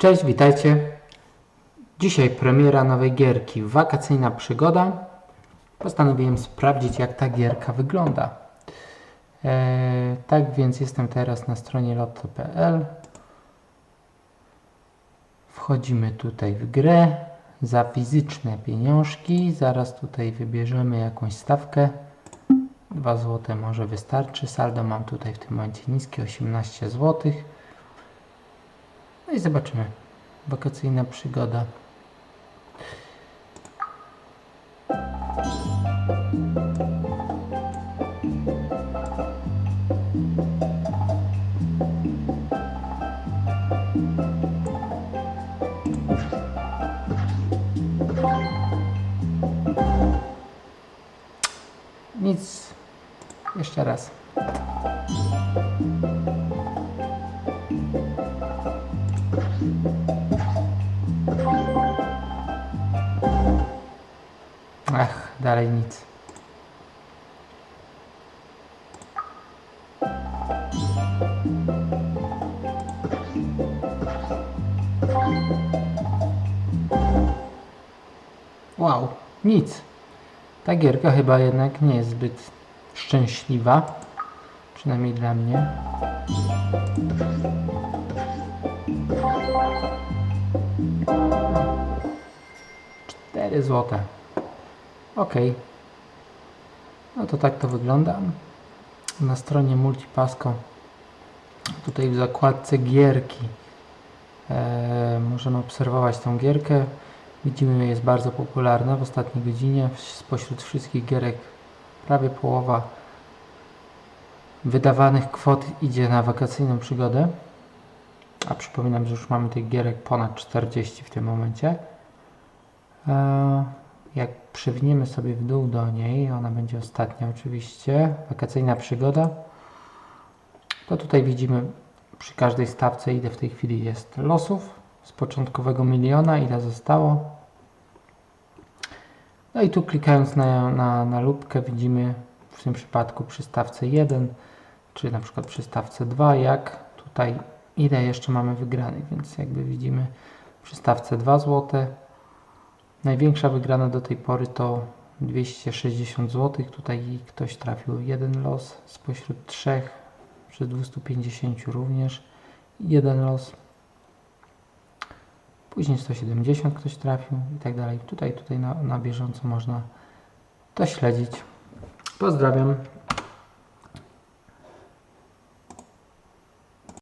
Cześć, witajcie. Dzisiaj premiera nowej gierki Wakacyjna Przygoda. Postanowiłem sprawdzić, jak ta gierka wygląda. Eee, tak więc jestem teraz na stronie lotto.pl. Wchodzimy tutaj w grę za fizyczne pieniążki. Zaraz tutaj wybierzemy jakąś stawkę. 2 zł może wystarczy. Saldo mam tutaj w tym momencie niskie 18 zł. No i zobaczymy. Wakacyjna przygoda. Nic. Jeszcze raz. Ach, dalej nic. Wow, nic. Ta gierka chyba jednak nie jest zbyt szczęśliwa. Przynajmniej dla mnie. Cztery złote. Ok. No to tak to wygląda. Na stronie Multipasco. Tutaj w zakładce gierki. E, możemy obserwować tą gierkę. Widzimy, jest bardzo popularna w ostatniej godzinie. Spośród wszystkich gierek prawie połowa wydawanych kwot idzie na wakacyjną przygodę. A przypominam, że już mamy tych gierek ponad 40 w tym momencie. E, jak przewiniemy sobie w dół do niej, ona będzie ostatnia oczywiście, wakacyjna przygoda, to tutaj widzimy przy każdej stawce, ile w tej chwili jest losów z początkowego miliona, ile zostało. No i tu klikając na, na, na lupkę widzimy w tym przypadku przy stawce 1, czy na przykład przy stawce 2, jak tutaj ile jeszcze mamy wygranych, więc jakby widzimy przy stawce 2 zł. Największa wygrana do tej pory to 260 zł. Tutaj ktoś trafił jeden los spośród trzech, przy 250 również jeden los. Później 170 ktoś trafił i tak dalej. Tutaj, tutaj na, na bieżąco można to śledzić. Pozdrawiam.